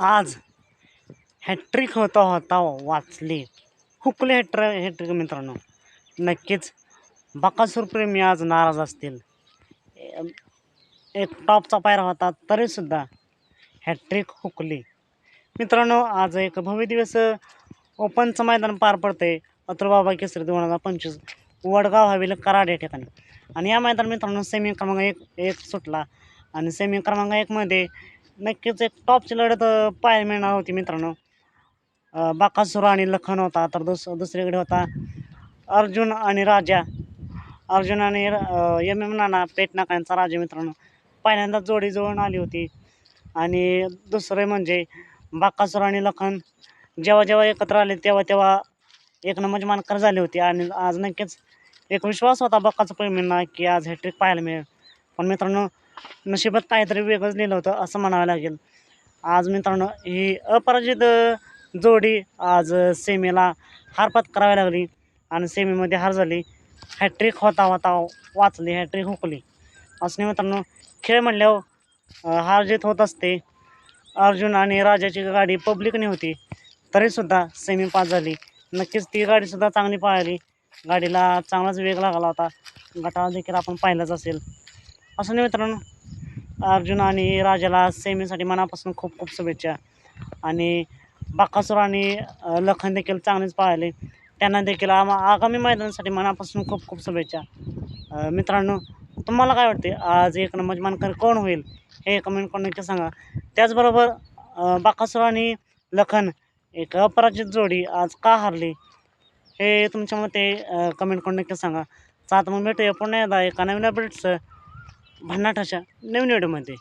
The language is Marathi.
आज हॅट्रिक होता होता हो, वाचली. हुकले हॅट्र हॅट्रिक मित्रांनो. नक्कीच बकासूर प्रेमी आज नाराज असतील. एक टॉपचा पायरा होता तरीसुद्धा हॅट्रिक हुकली. मित्रांनो आज एक भव्य दिवस ओपनचं मैदान पार पडते अतुलबाबा केसरी दोन हजार पंचवीस वडगाव हवेल कराड या ठिकाणी. आणि या मैदान मित्रांनो सेमी क्रमांक एक एक सुटला. आणि सेमी क्रमांक एकमध्ये नक्कीच एक टॉपची लढत पाहायला मिळणार होती मित्रांनो. बाकासुर आणि लखन होता तर दुस दुसरीकडे होता अर्जुन आणि राजा. अर्जुन आणि यम एम नाना पेटनाका यांचा राजा मित्रांनो. पहिल्यांदा जोडी जुळून आली होती. आणि दुसरे म्हणजे बाकासुर आणि लखन जेव्हा जेव्हा एकत्र आले तेव्हा तेव्हा एक नंबर मानकर झाली होती. आणि आज नक्कीच एक विश्वास होता बक्काचा प्रेमींना की आज हॅट्रिक पाहायला मिळेल. पण मित्रांनो नशिबात काहीतरी वेगळंच लिहिलं होतं असं म्हणावं लागेल. आज मित्रांनो ही अपराजित जोडी आज सेमीला हार पत्करावी लागली आणि सेमीमध्ये हार झाली. हॅट्रिक होता होता वाचली हॅट्रिक हुकली. असं नाही मित्रांनो खेळ म्हणल्यावर हार जीत होत असते. अर्जुन आणि राजाची गाडी पब्लिकने होती तरीसुद्धा सेमी पास झाली. नक्कीच ती गाडीसुद्धा चांगली पाहिली गाडीला चांगलाच वेग लागला होता. गटाला देखील आपण पाहिलंच असेल. असं नाही मित्रांनो अर्जुन आणि राजाला सेमीसाठी मनापासून खूप खूप शुभेच्छा. आणि बाकासूर आणि लखन देखील चांगलेच पाहिले त्यांना देखील आमा आगामी मैदानासाठी मनापासून खूप खूप शुभेच्छा. मित्रांनो तुम्हाला काय वाटते? आज एक नंबर मानकर कोण होईल? हे कमेंट करून नक्की सांगा. त्याचबरोबर बाकासूर आणि लखन एक अपराजित जोडी आज का हारली? हे तुमच्या मते कमेंट करून नक्की सांगा. चात मग भेटूया पुन्हा एकदा एका नवीन अपडेट्स भन्नाट अशा नवीन व्हिडिओमध्ये